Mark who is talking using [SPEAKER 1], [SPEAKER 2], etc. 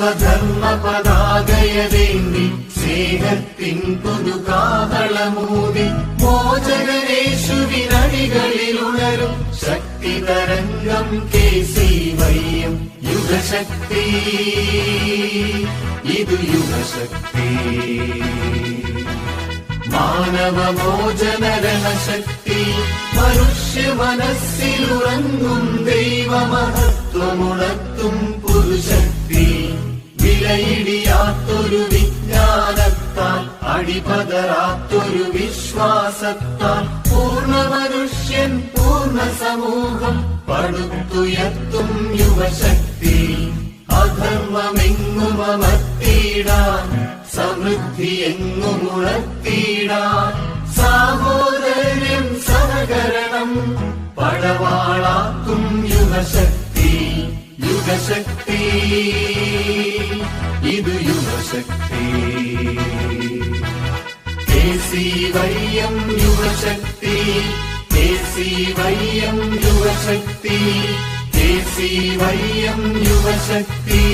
[SPEAKER 1] സർവധർമ്മ പതാകയതേന്തി സ്നേഹത്തിൻ പുതുകാഹളമൂതി മോചകനേശുവിനടികളിലുണരും ശക്തി തരംഗം K C വയ്യം യുഗശക്തി ഇത് യുഗശക്തി. മാനവമോചനരണശക്തി മനുഷ്യ മനസ്സിലുറങ്ങും ദൈവമഹത്വമുണർത്തും പുരുശക്തി വിലയിടിയാത്തൊരു വിജ്ഞാനത്താൽ അടിപതരാത്തൊരു വിശ്വാസത്താൽ പൂർണ മനുഷ്യൻ പൂർണ സമൂഹം പടുത്തുയർത്തും യുവശക്തി അധർമ്മമെങ്ങും അമർത്തിയിടാൻ സമൃദ്ധി എങ്ങും ഉണർത്തിയിടാൻ സാഹോദര്യം സഹകരണം പടവാളാക്കും യുവശക്തി യുഗശക്തി ഇത് യുവശക്തി. വയ്യം യുവശക്തി. വയ്യം യുവശക്തി. വയ്യം യുവശക്തി.